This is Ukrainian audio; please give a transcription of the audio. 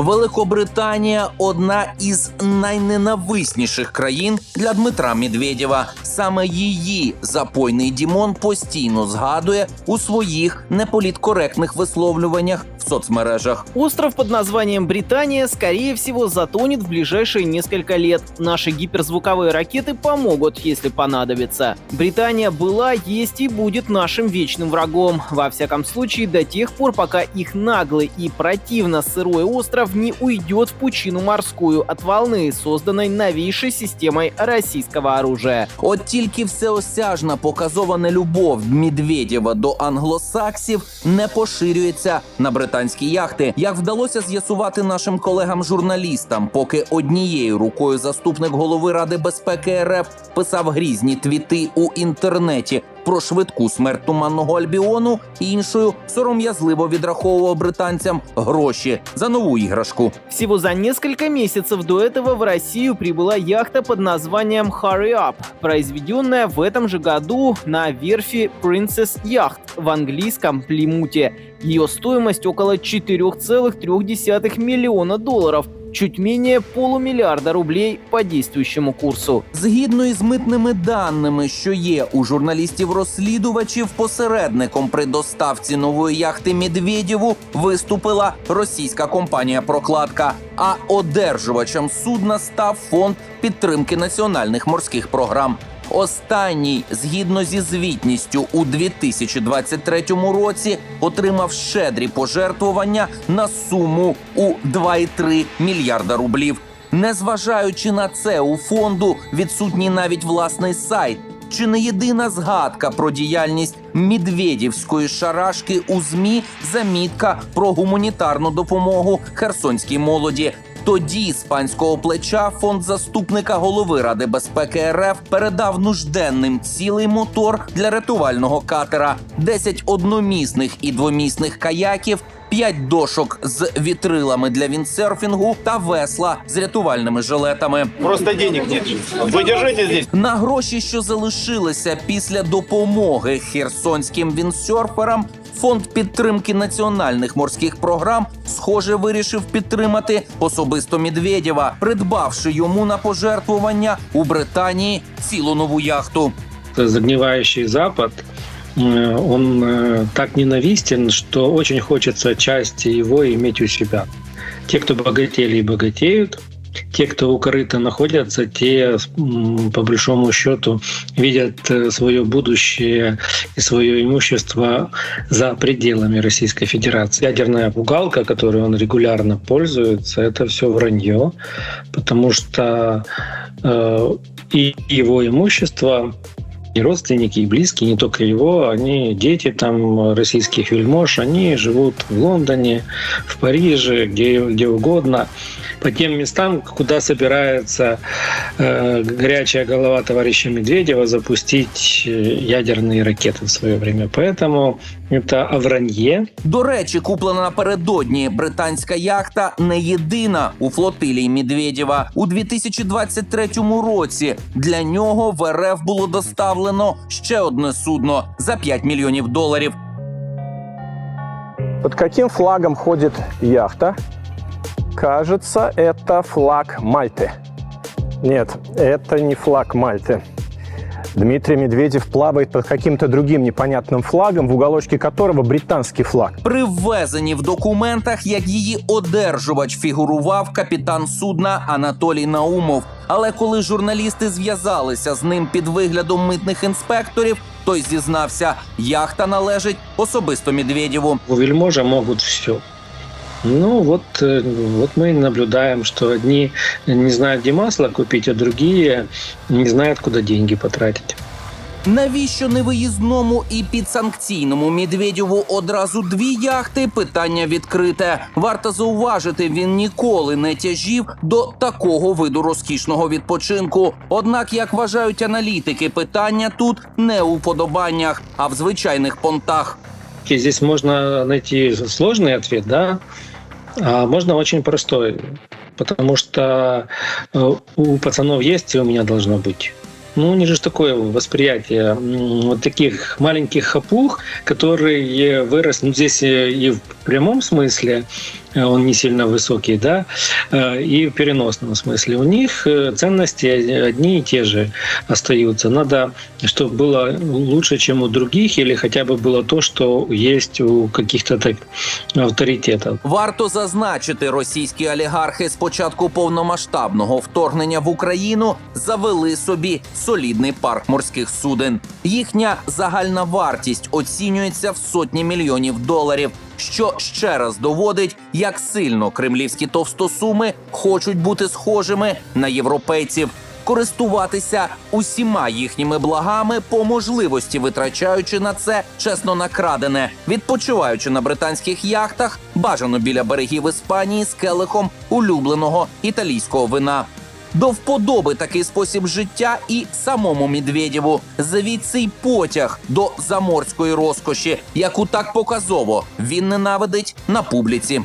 Великобританія одна із найненависніших країн для Дмитра Медведєва. Саме її запойний Дімон постійно згадує у своїх неполіткоректних висловлюваннях в соцмережах. Остров под названием Британия, скорее всего, затонет в ближайшие несколько лет. Наши гиперзвуковые ракеты помогут, если понадобится. Британия была, есть и будет нашим вечным врагом. Во всяком случае, до тех пор, пока их наглый и противно сырой остров не уйдет в пучину морскую от волны, созданной новейшей системой российского оружия. От тільки всеосяжна показова нелюбов Медведєва до англосаксів не поширюється на британські яхти, як вдалося з'ясувати нашим колегам-журналістам, поки однією рукою заступник голови Ради безпеки РФ писав грізні твіти у інтернеті про швидку смерть туманного Альбіону, іншою сором'язливо відраховував британцям гроші за нову іграшку. Всего за несколько месяцев до этого в Россию прибыла яхта под названием Hurry Up, произведенная в этом же году на верфи Princess Yacht в английском Плимуте. Ее стоимость около 4,3 миллиона долларов, чуть менее полумиллиарда рублей по действующему курсу. Згідно із митними даними, що є у журналістів-розслідувачів, посередником при доставці нової яхти Медведєву виступила російська компанія Прокладка. А одержувачем судна став фонд підтримки національних морських програм. Останній, згідно зі звітністю, у 2023 році отримав щедрі пожертвування на суму у 2,3 мільярда рублів. Незважаючи на це, у фонду відсутній навіть власний сайт. Чи не єдина згадка про діяльність Медведівської шарашки у змі замітка про гуманітарну допомогу херсонській молоді? Тоді з панського плеча фонд заступника голови Ради безпеки РФ передав нужденним цілий мотор для рятувального катера, 10 одномісних і двомісних каяків, 5 дошок з вітрилами для віндсерфінгу та весла з рятувальними жилетами. Просто денег нет. Держите здесь. На гроші, що залишилися після допомоги херсонським віндсерферам, фонд підтримки національних морських програм, схоже, вирішив підтримати особисто Медведєва, придбавши йому на пожертвування у Британії цілу нову яхту. загнивающий Запад, э, он э, так ненавистен, что очень хочется части его иметь у себя. Те, кто богатели и богатеют, те, кто у корыта находятся, те, по большому счету, видят э, свое будущее и свое имущество за пределами Российской Федерации. Ядерная пугалка, которой он регулярно пользуется, это все вранье, потому что э, и его имущество и родственники, и близкие, не только его, они дети там российских вельмож, они живут в Лондоне, в Париже, где, где угодно, по тем местам, куда собирается э, горячая голова товарища Медведева запустить э, ядерные ракеты в свое время. Поэтому это о вранье, До речі, куплена напередодні британська яхта не єдина у флотилії Медведєва. У 2023 році для нього в РФ було доставлено ще одне судно за 5 мільйонів доларів. Под каким флагом ходит яхта? Кажется, это флаг Мальты. Нет, это не флаг Мальты. Дмитрий Медведев плавает под каким-то другим непонятным флагом, в уголочке которого британский флаг. При ввезенні в документах як її одержувач фігурував капітан судна Анатолій Наумов. Але коли журналісти зв'язалися з ним під виглядом митних інспекторів, той зізнався, яхта належить особисто Медведєву. у вельможа можуть все. Ну вот, э, вот мы наблюдаем, что одни не знают, где масло купить, а другие не знают, куда деньги потратить. Навіщо невиїзному і підсанкційному Медведєву одразу дві яхти? Питання відкрите. Варто зауважити, він ніколи не тяжів до такого виду розкішного відпочинку. Однак, як вважають аналітики, питання тут не у вподобаннях, а в звичайних понтах. И здесь можно найти сложный ответ, да, а можно очень простой, потому что э, у пацанов есть, и у меня должно быть. Ну, у них же такое восприятие м, вот таких маленьких хапух, которые выросли, ну, здесь э, и в прямом смысле, э, он не сильно высокий, да, э, и в переносном смысле. У них э, ценности одни и те же остаются. Надо, чтобы было лучше, чем у других, или хотя бы было то, что есть у каких-то так авторитетов. Варто зазначити, російські олігархи з початку повномасштабного вторгнення в Україну завели собі солідний парк морських суден. Їхня загальна вартість оцінюється в сотні мільйонів доларів, що ще раз доводить, як сильно кремлівські товстосуми хочуть бути схожими на європейців. Користуватися усіма їхніми благами по можливості, витрачаючи на це чесно накрадене, відпочиваючи на британських яхтах, бажано біля берегів Іспанії з келихом улюбленого італійського вина. До вподоби такий спосіб життя і самому Медведєву. Звідси й потяг до заморської розкоші, яку так показово він ненавидить на публіці.